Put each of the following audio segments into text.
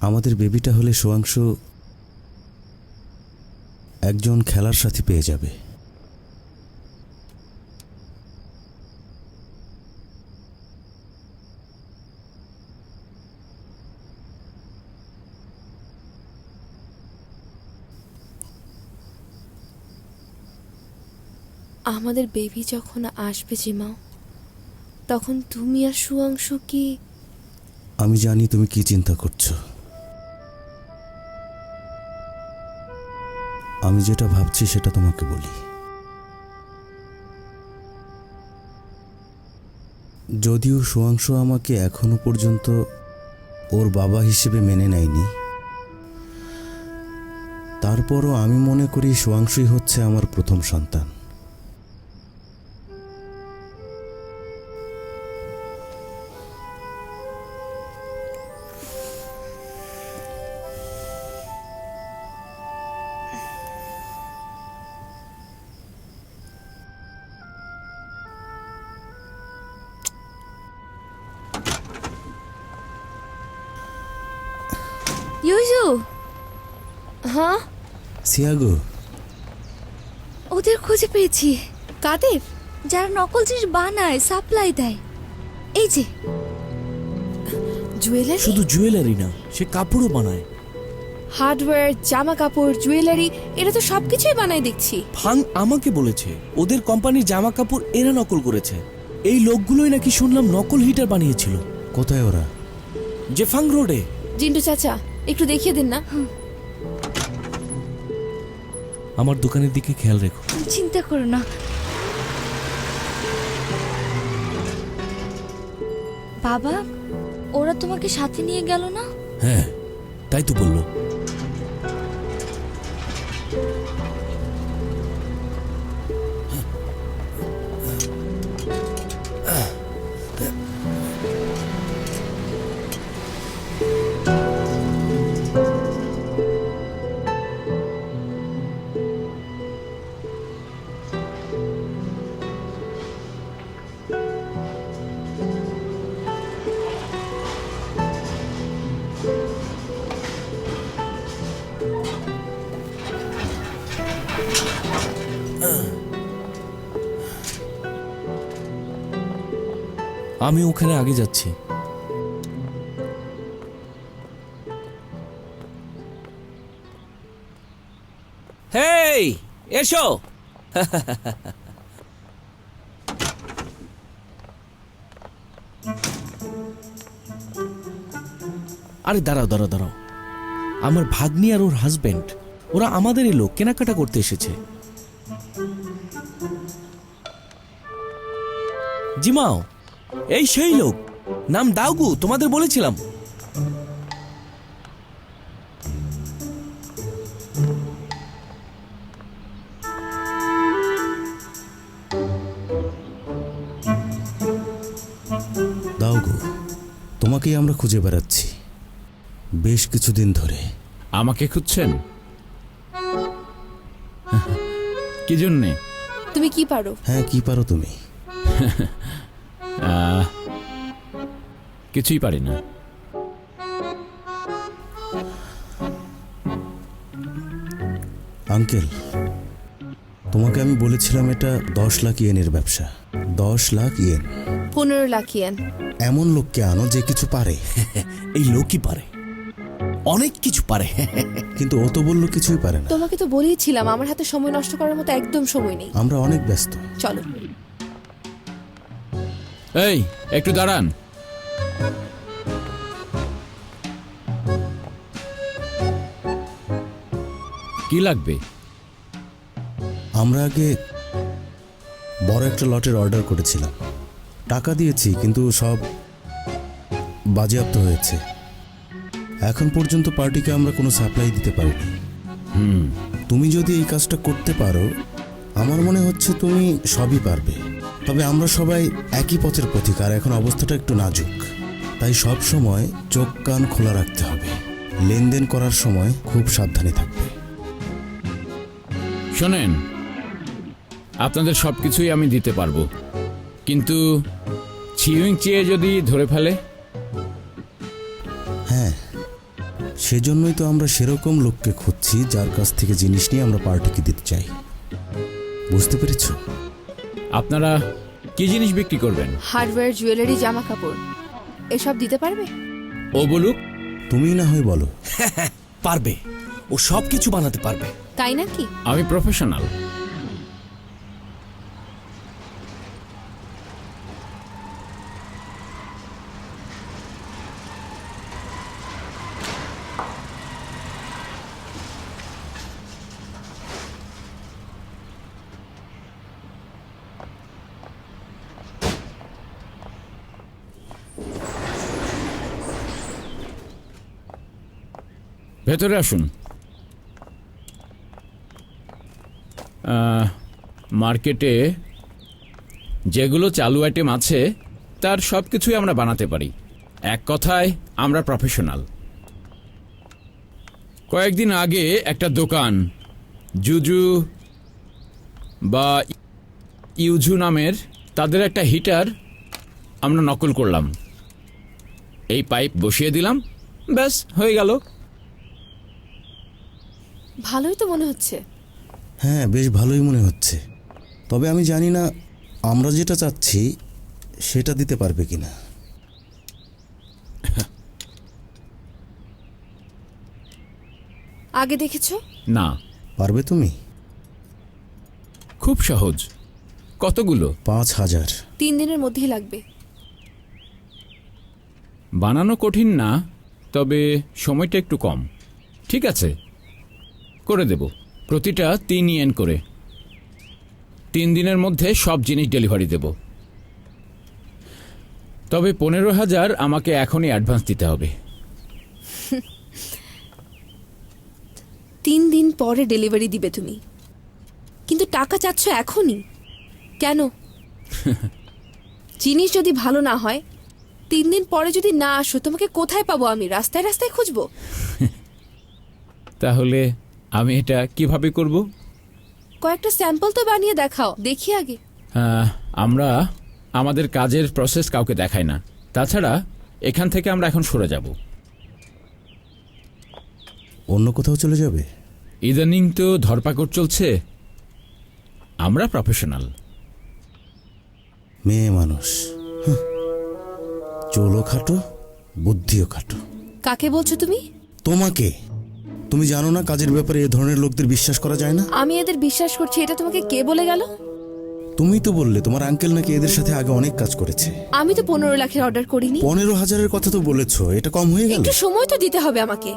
আমাদের বেবিটা হলে সোয়াংশু একজন খেলার সাথী পেয়ে যাবে। আমাদের বেবি যখন আসবে জিমাও তখন তুমি আর সুয়াংশু কি? আমি জানি তুমি কি চিন্তা করছ। আমি যেটা ভাবছি সেটা তোমাকে বলি। যদিও সোয়াংশু আমাকে এখনও পর্যন্ত ওর বাবা হিসেবে মেনে নেয়নি, তারপরও আমি মনে করি সোয়াংশুই হচ্ছে আমার প্রথম সন্তান। হ্যাঁ? সিয়াগো। ওদের খুঁজে পেয়েছি। কাদের যারা নকল জিনিস বানায় সাপ্লাই দেয়। এই যে। জুয়েলারি শুধু জুয়েলারি না সে কাপড়ও বানায়। হার্ডওয়্যার জামা কাপড় জুয়েলারি এরা তো সবকিছুই বানায় দেখছি। ফাং আমাকে বলেছে ওদের কোম্পানির জামা কাপড় এরা নকল করেছে। এই লোকগুলোই নাকি শুনলাম নকল হিটার বানিয়েছিল। কোথায় ওরা? যে ফাং রোডে। জিন্টু চাচা একটু দেখিয়ে দিন না? আমার দোকানের দিকে খেয়াল রেখো। চিন্তা করো না। বাবা ওরা তোমাকে সাথে নিয়ে গেল না? হ্যাঁ তাই তো বলল। আমি ওখানে আগে যাচ্ছি। হেই এসো। আরে দাঁড়াও দাঁড়াও দাঁড়াও। আমার ভাগ্নি আর ওর হাজবেন্ড ওরা আমাদেরই লোক কেনাকাটা করতে এসেছে। জিমাও এই সেই লোক। নাম দাউগু তোমাদের বলেছিলাম। দাউগু তোমাকেই আমরা খুঁজে বেড়াচ্ছি। বেশ কিছুদিন ধরে। আমাকে খুঁজছেন? কি জন্যে? তুমি কি পারো? হ্যাঁ কি পারো তুমি? কিছুই পারি না। আঙ্কেল তোমাকে আমি বলেছিলাম এটা দশ লাখ ইয়েনের ব্যবসা। দশ লাখ ইয়েন। পনেরো লাখ ইয়েন। এমন লোককে আনো যে কিছু পারে। এই লোকই পারে। অনেক কিছু পারে। কিন্তু ও তো বলল কিছুই পারে না। তোমাকে তো বলেইছিলাম আমার হাতে সময় নষ্ট করার মতো একদম সময় নেই। আমরা অনেক ব্যস্ত। চলো। এই একটু দাঁড়ান। কি লাগবে? আমরা আগে বড় একটা লটের অর্ডার করেছিলাম। টাকা দিয়েছি কিন্তু সব বাজেয়াপ্ত হয়েছে। এখন পর্যন্ত পার্টিকে আমরা কোনো সাপ্লাই দিতে পারিনি। হুম। তুমি যদি এই কাজটা করতে পারো আমার মনে হচ্ছে তুমি সবই পারবে। তবে আমরা সবাই একই পথের পথিক আর এখন অবস্থাটা একটু নাজুক। তাই সব সময় চোখ কান খোলা রাখতে হবে। লেনদেন করার সময় খুব সাবধানে থাকবে। শোনেন আপনাদের সব কিছুই আমি দিতে পারব। কিন্তু ছিউইং চেয়ে যদি ধরে ফেলে? হ্যাঁ সেজন্যই তো আমরা সেরকম লোককে খুঁজছি যার কাছ থেকে জিনিস নিয়ে আমরা পার্টিকে দিতে চাই। বুঝতে পেরেছ? আপনারা কি জিনিস বিক্রি করবেন? হার্ডওয়্যার জুয়েলারি জামা কাপড়। এসব দিতে পারবে? ও বলুক। তুমি না হয় বলো। পারবে। ও সব কিছু বানাতে পারবে। তাই নাকি? আমি প্রফেশনাল। ভেতরে আসুন। মার্কেটে যেগুলো চালু আইটেম আছে, তার সব কিছুই আমরা বানাতে পারি। এক কথায়, আমরা প্রফেশনাল কয়েকদিন আগে একটা দোকান, জুজু বা ইউজু নামের, তাদের একটা হিটার আমরা নকল করলাম। এই পাইপ বসিয়ে দিলাম, ব্যাস, হয়ে গেল। ভালোই তো মনে হচ্ছে। হ্যাঁ বেশ ভালোই মনে হচ্ছে। তবে আমি জানি না আমরা যেটা চাচ্ছি সেটা দিতে পারবে কিনা। আগে দেখেছ? না। পারবে তুমি? খুব সহজ। কতগুলো? পাঁচ হাজার। তিন দিনের মধ্যেই লাগবে। বানানো কঠিন না তবে সময়টা একটু কম। ঠিক আছে। করে দেব। প্রতিটা তিন ইয়েন করে। তিন দিনের মধ্যে সব জিনিস ডেলিভারি দেব। তবে পনেরো হাজার আমাকে এখনই অ্যাডভান্স দিতে হবে। তিন দিন পরে ডেলিভারি দিবে তুমি। কিন্তু টাকা চাচ্ছ এখনই। কেন? জিনিস যদি ভালো না হয় তিন দিন পরে যদি না আসো তোমাকে কোথায় পাবো আমি? রাস্তায় রাস্তায় খুঁজবো? তাহলে আমি এটা কীভাবে করব? কয়েকটা স্যাম্পল তো বানিয়ে দেখাও দেখি আগে। আমরা আমাদের কাজের প্রসেস কাউকে দেখাই না। তাছাড়া এখান থেকে আমরা এখন সরে যাব। অন্য কোথাও চলে যাবে? ইদানিং তো ধরপাকড় চলছে। আমরা প্রফেশনাল মেয়ে মানুষ। হুঁ। চুলও খাটো বুদ্ধিও খাটো। কাকে বলছো তুমি? তোমাকে। তুমি জানো না কাজের ব্যাপারে এ ধরনের লোকদের বিশ্বাস করা যায় না? আমি এদের বিশ্বাস করছি এটা তোমাকে কে বলে গেল? তুমি তো বললে তোমার আঙ্কেল নাকি এদের সাথে আগে অনেক কাজ করেছে। আমি তো পনেরো লাখের অর্ডার করিনি। পনেরো হাজারের কথা তো বলেছ এটা কম হয়ে গেল? একটু সময় তো দিতে হবে আমাকে।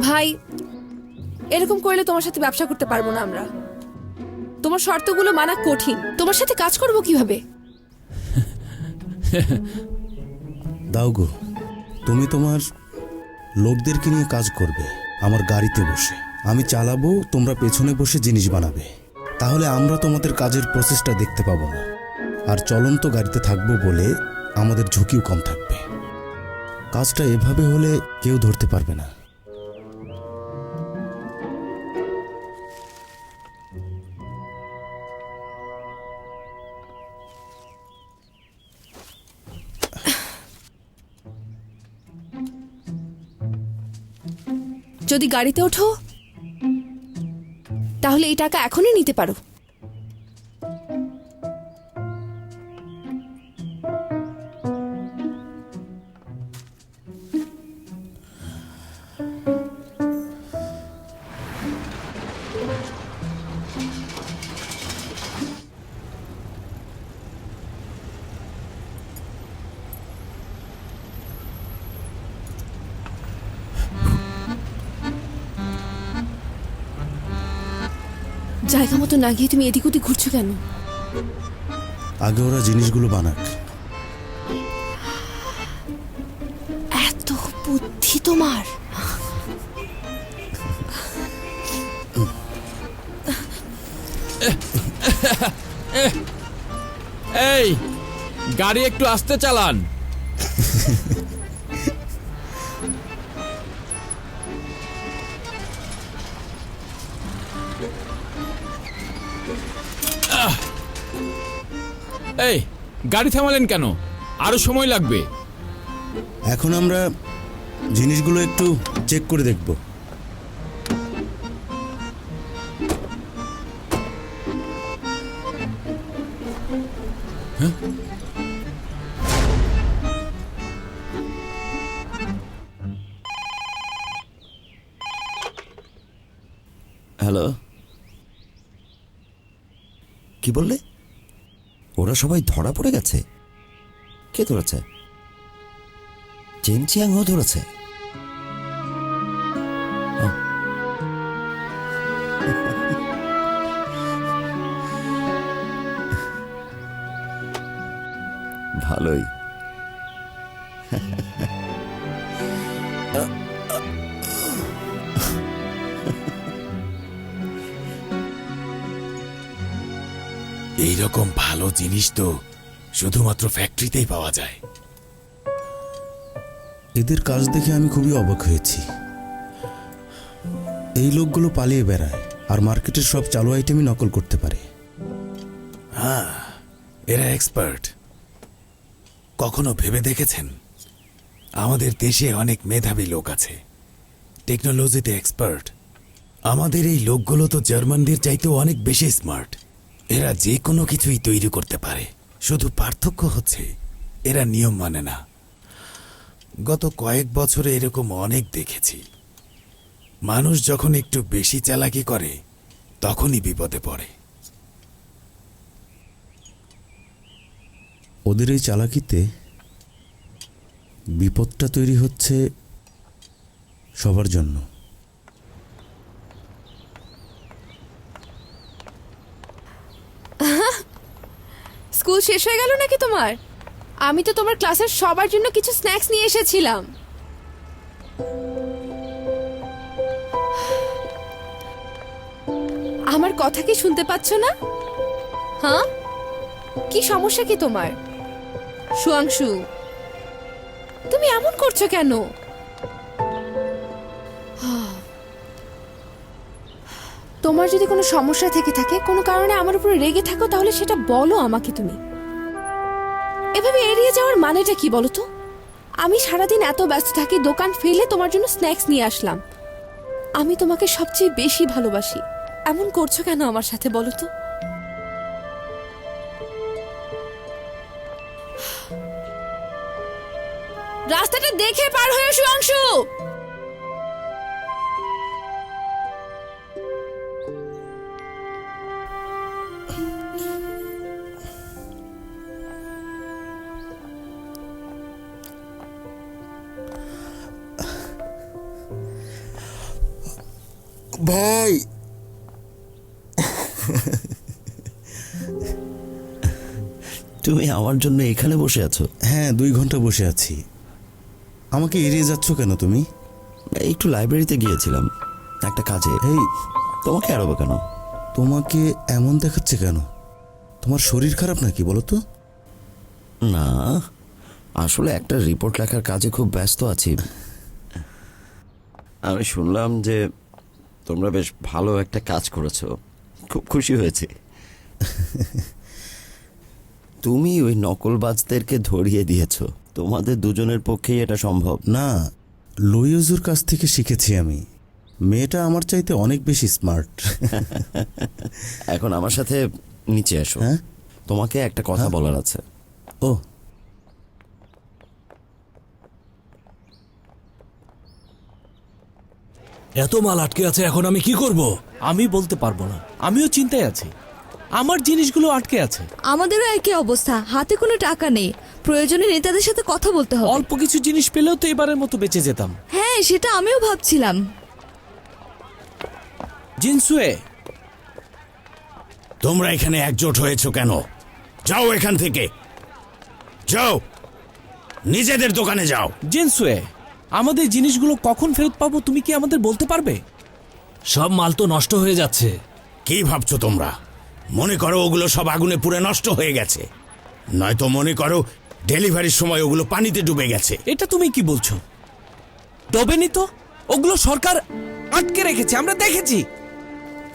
ভাই এরকম করলে তোমার সাথে ব্যবসা করতে পারব না আমরা। তোমার শর্তগুলো মানা কঠিন। তোমার সাথে কাজ করব কীভাবে? দাও গো, তুমি তোমার লোকদেরকে নিয়ে কাজ করবে, আমার গাড়িতে বসে। আমি চালাবো, তোমরা পেছনে বসে জিনিস বানাবে। তাহলে আমরা তোমাদের কাজের প্রসেসটা দেখতে পাবো না। আর চলন্ত গাড়িতে থাকব বলে আমাদের ঝুঁকিও কম থাকবে। কাজটা এভাবে হলে কেউ ধরতে পারবে না। যদি গাড়িতে ওঠো তাহলে এই টাকা এখনই নিতে পারো। জায়গা মতো না গিয়ে তুমি এদিক ওদিক ঘুরছো কেন? আগে ওরা জিনিসগুলো বানাক। এত বুদ্ধি তোমার। এই গাড়ি একটু আস্তে চালান। গাড়ি থামালেন কেন? আরও সময় লাগবে। এখন আমরা জিনিসগুলো একটু চেক করে দেখব। হ্যালো? কি বললে? ওরা সবাই ধরা পড়ে গেছে। কে ধরেছে? চেন চিয়াংও ধরেছে। জিনিস তো শুধুমাত্র ফ্যাক্টরিতেই পাওয়া যায়। এদের কাজ দেখে আমি খুবই অবাক হয়েছি। এই লোকগুলো পালিয়ে বেড়ায় আর মার্কেটের সব চালু আইটেমই নকল করতে পারে। হ্যাঁ এরা এক্সপার্ট কখনো ভেবে দেখেছেন? আমাদের দেশে অনেক মেধাবী লোক আছে। টেকনোলজিতে এক্সপার্ট আমাদের এই লোকগুলো তো জার্মানদের চাইতেও অনেক বেশি স্মার্ট এরা যে কোনো কিছুই তৈরি করতে পারে। শুধু পার্থক্য হচ্ছে, এরা নিয়ম মানে না। গত কয়েক বছরে এরকম অনেক দেখেছি। মানুষ যখন একটু বেশি চালাকি করে, তখনই বিপদে পড়ে। ওদের এই চালাকিতে বিপদটা তৈরি হচ্ছে সবার জন্য। স্কুল শেষ হয়ে গেল নাকি তোমার? আমি তো তোমার ক্লাসের সবার জন্য কিছু স্ন্যাক্স নিয়ে এসেছিলাম। আমার কথা কি শুনতে পাচ্ছ না? হ্যাঁ? কি সমস্যা কি তোমার? সুয়াংশু, তুমি এমন করছ কেন? তোমার যদি কোনো সমস্যা থেকে থাকে, কোনো কারণে আমার উপরে রেগে থাকো, তাহলে সেটা বলো আমাকে তুমি। এভাবে এড়িয়ে যাওয়ার মানেটা কি বলো তো? আমি সারাদিন এত ব্যস্ত থাকি, দোকান ফেলে তোমার জন্য স্ন্যাক্স নিয়ে আসলাম। আমি তোমাকে সবচেয়ে বেশি ভালোবাসি। এমন করছ কেন আমার সাথে বলো তো? রাস্তাটা দেখে পার হয়ে সুয়াংশু তুমি আমার জন্য এখানে বসে আছো? হ্যাঁ দুই ঘণ্টা বসে আছি। আমাকে এড়িয়ে যাচ্ছ কেন তুমি? একটু লাইব্রেরিতে গিয়েছিলাম একটা কাজে। এই তোমাকে আরবে কেন? তোমাকে এমন দেখাচ্ছে কেন? তোমার শরীর খারাপ নাকি বলো তো? না আসলে একটা রিপোর্ট লেখার কাজে খুব ব্যস্ত আছি। আমি শুনলাম যে তোমরা বেশ ভালো একটা কাজ করেছ। খুব খুশি হয়েছে। তুমি ওই নকলবাজদেরকে ধরিয়ে দিয়েছ। তোমাদের দুজনের পক্ষেই এটা সম্ভব। না লুইজুর কাছ থেকে শিখেছি আমি। মেয়েটা আমার চাইতে অনেক বেশি স্মার্ট। এখন আমার সাথে নিচে এসো। হ্যাঁ? তোমাকে একটা কথা বলার আছে। ও। এত মাল আটকে আছে এখন আমি কি করব? আমি বলতে পারব না। আমিও চিন্তায় আছি। আমার জিনিসগুলো আটকে আছে। আমাদেরও একই অবস্থা। হাতে কোনো টাকা নেই। প্রয়োজনে নেতাদের সাথে কথা বলতে হবে। অল্প কিছু জিনিস পেলেও তো এবারের মতো বেঁচে যেতাম। হ্যাঁ সেটা আমিও ভাবছিলাম। জিনসুয়ে। তোমরা এখানে একজোট হয়েছো কেন? যাও এখান থেকে। যাও। নিজেদের দোকানে যাও। জিনসুয়ে আমাদের জিনিসগুলো কখন ফেরত পাবো তুমি কি আমাদের বলতে পারবে? সব মাল তো নষ্ট হয়ে যাচ্ছে। কি ভাবছ তোমরা? মনে করো ওগুলো সব আগুনে পুড়ে নষ্ট হয়ে গেছে। নয়তো মনে করো ডেলিভারির সময় ওগুলো পানিতে ডুবে গেছে। এটা তুমি কি বলছো? ডোবেনি তো? ওগুলো সরকার আটকে রেখেছে আমরা দেখেছি।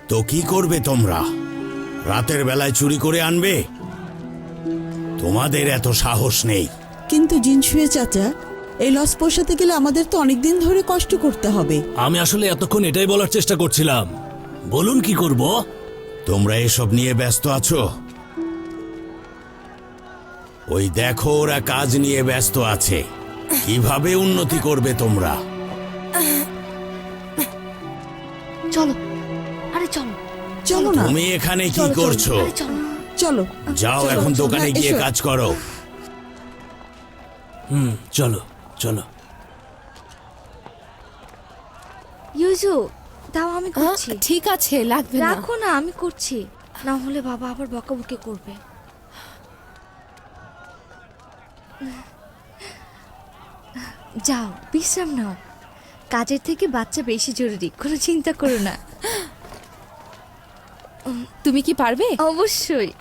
তো কি করবে তোমরা? রাতের বেলায় চুরি করে আনবে? তোমাদের এত সাহস নেই। কিন্তু জিনসুয়ে চাচা এই লস পোষাতে গেলে আমাদের তো অনেক দিন ধরে কষ্ট করতে হবে। আমি আসলে এতক্ষণ এটাই বলার চেষ্টা করছিলাম। বলুন কি করব? তোমরা এসব নিয়ে ব্যস্ত আছো? ওই দেখো ওরা কাজ নিয়ে ব্যস্ত আছে। কীভাবে উন্নতি করবে তোমরা? চলো। আরে চলো। চলো না। তুমি এখানে কি করছ? চলো। যাও এখন দোকানে গিয়ে কাজ করো। হুম চলো চলো। ইউজু দাও আমি করছি। ঠিক আছে লাগবে না। রাখো না আমি করছি। না হলে বাবা আবার বকাবকি করবে। যাও বিশ্রাম নাও। কাজের থেকে বাচ্চা বেশি জরুরি কোনো চিন্তা করো না। তুমি কি পারবে? অবশ্যই।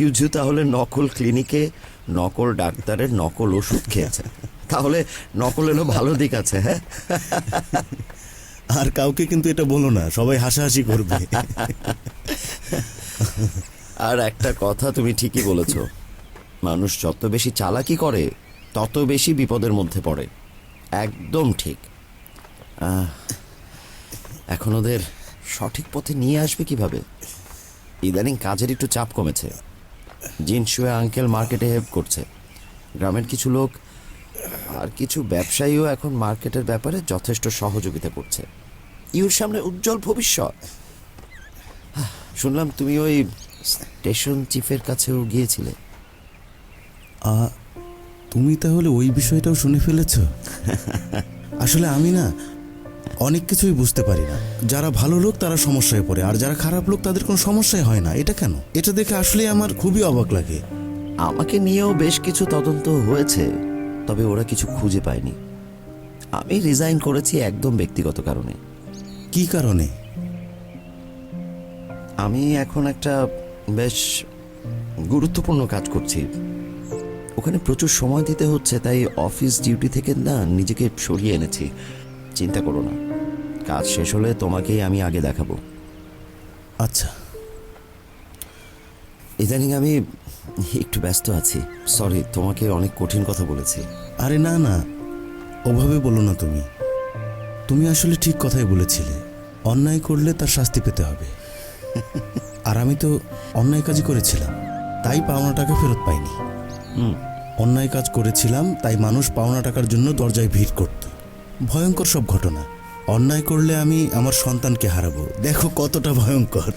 ইউজু তাহলে নকল ক্লিনিকে নকল ডাক্তারের নকল ওষুধ খেয়েছে। তাহলে নকলেরও ভালো দিক আছে হ্যাঁ? আর কাউকে কিন্তু এটা বলো না সবাই হাসাহাসি করবে। আর একটা কথা তুমি ঠিকই বলেছ মানুষ যত বেশি চালাকি করে তত বেশি বিপদের মধ্যে পড়ে। একদম ঠিক। আহ, এখন ওদের সঠিক পথে নিয়ে আসবে কীভাবে? ইদানিং কাজের একটু চাপ কমেছে। জিনসুয়ে আঙ্কেল মার্কেটে হেল্প করছে। গ্রামের কিছু লোক আর কিছু ব্যবসায়ীও এখন মার্কেটের ব্যাপারে যথেষ্ট সহযোগিতা করছে। ইউর সামনে উজ্জ্বল ভবিষ্যৎ। শুনলাম তুমি ওই স্টেশন চিফের কাছেও গিয়েছিলে। তুমি তাহলে ওই বিষয়টাও শুনে ফেলেছ? আসলে আমি না অনেক কিছুই বুঝতে পারি না। যারা ভালো লোক তারা সমস্যায় পড়ে। আর যারা খারাপ লোক তাদের কোনো সমস্যাই হয় না। এটা কেন? এটা দেখে আসলে আমার খুবই অবাক লাগে। আমাকে নিয়েও বেশ কিছু তদন্ত হয়েছে তবে ওরা কিছু খুঁজে পায়নি। আমি রিজাইন করেছি একদম ব্যক্তিগত কারণে। কি কারণে? আমি এখন একটা বেশ গুরুত্বপূর্ণ কাজ করছি। ওখানে প্রচুর সময় দিতে হচ্ছে তাই অফিস ডিউটি থেকে না নিজেকে সরিয়ে এনেছি। চিন্তা করো না। কাজ শেষ হলে তোমাকেই আমি আগে দেখাবো। আচ্ছা। ইদানিং আমি একটু ব্যস্ত আছি। সরি তোমাকে অনেক কঠিন কথা বলেছি। আরে না না। ওভাবে বলো না তুমি। তুমি আসলে ঠিক কথাই বলেছিলে। অন্যায় করলে তার শাস্তি পেতে হবে। আর আমি তো অন্যায় কাজই করেছিলাম। তাই পাওনা টাকা ফেরত পাইনি। হুম। অন্যায় কাজ করেছিলাম তাই মানুষ পাওনা টাকার জন্য দরজায় ভিড় করত। ভয়ঙ্কর সব ঘটনা। অন্যায় করলে আমি আমার সন্তানকে হারাবো। দেখো কতটা ভয়ঙ্কর।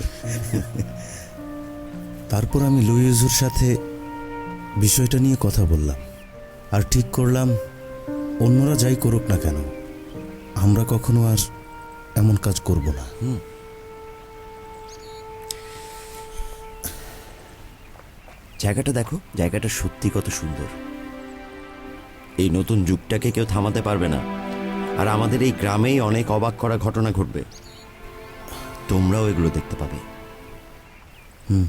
তারপর আমি লুইজুর সাথে বিষয়টা নিয়ে কথা বললাম। আর ঠিক করলাম, অন্যরা যাই করুক না কেন, আমরা কখনো আর এমন কাজ করব না। জায়গাটা দেখো, জায়গাটা সত্যি কত সুন্দর। এই নতুন যুগটাকে কেউ থামাতে পারবে না। আর আমাদের এই গ্রামেই অনেক অবাক করা ঘটনা ঘটবে। তোমরাও এগুলো দেখতে পাবে। হুম।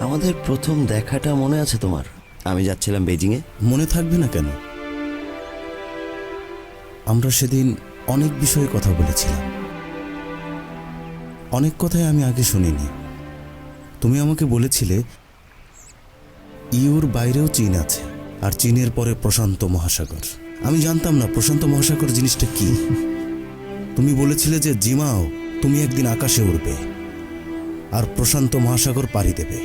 আমাদের প্রথম দেখাটা মনে আছে তোমার? আমি যাচ্ছিলাম বেজিংয়ে। মনে থাকবে না কেন? আমরা সেদিন অনেক বিষয়ে কথা বলেছিলাম। অনেক কথাই আমি আগে শুনিনি। তুমি আমাকে বলেছিলে, ইউর বাইরেও চীন আছে, আর চীনের পরে প্রশান্ত মহাসাগর। আমি জানতাম না প্রশান্ত মহাসাগর জিনিসটা কি। তুমি বলেছিলে যে জিমাও তুমি একদিন আকাশে উড়বে আর প্রশান্ত মহাসাগর পাড়ি দেবে।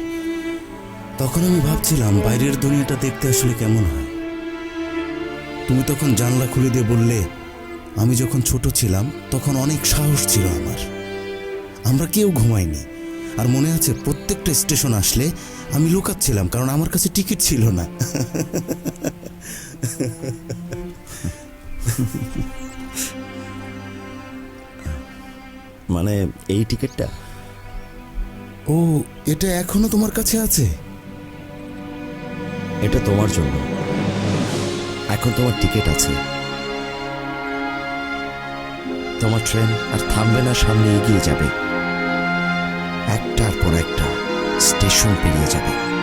তখন আমি ভাবছিলাম বাইরের দুনিয়াটা দেখতে আসলে কেমন হয়। তুমি তখন জানলা খুলে দিয়ে বললে, আমি যখন ছোট ছিলাম তখন অনেক সাহস ছিল আমার। আমরা কেউ ঘুমাইনি আর মনে আছে প্রত্যেকটা স্টেশন আসলে আমি লুকাচ্ছিলাম কারণ আমার কাছে টিকিট ছিল না। মানে এই টিকিটটা? ও এটা এখনও তোমার কাছে আছে? এটা তোমার জন্য। এখন তোমার টিকিট আছে। তোমার ট্রেন আর থামবে না সামনে এগিয়ে যাবে। একটার পর একটা স্টেশন পেরিয়ে যাবে।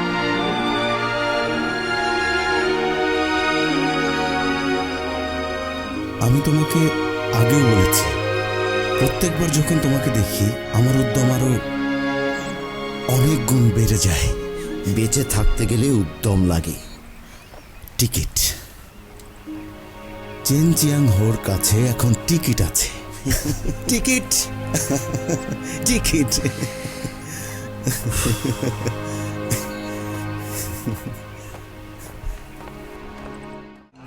আমি তোমাকে আগেও বলেছি প্রত্যেকবার যখন তোমাকে দেখি আমার উদ্যম আরও অনেক গুণ বেড়ে যায়। বেঁচে থাকতে গেলে উদ্যম লাগে। টিকিট। চেন চিয়াং হোর কাছে এখন টিকিট আছে। টিকিট? টিকিট।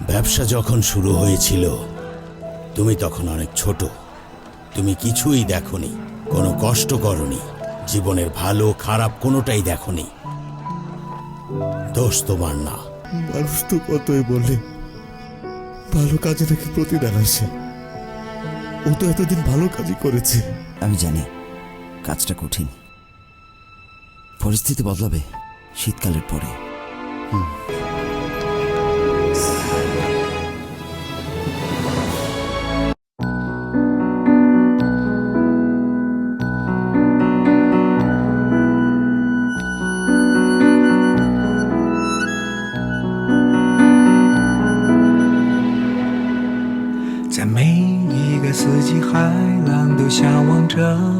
ব্যবসা যখন শুরু হয়েছিল তুমি তখন অনেক ছোট। তুমি কিছুই দেখনি কোনো কষ্ট করনি জীবনের ভালো খারাপ কোনোটাই দেখনি। দোষ তোমার না। মানুষ তো কতই বলে। ভালো কাজে নাকি প্রতিদান আসে। ও তো এতদিন ভালো কাজই করেছে। আমি জানি কাজটা কঠিন। পরিস্থিতি বদলাবে শীতকালের পরে। 在着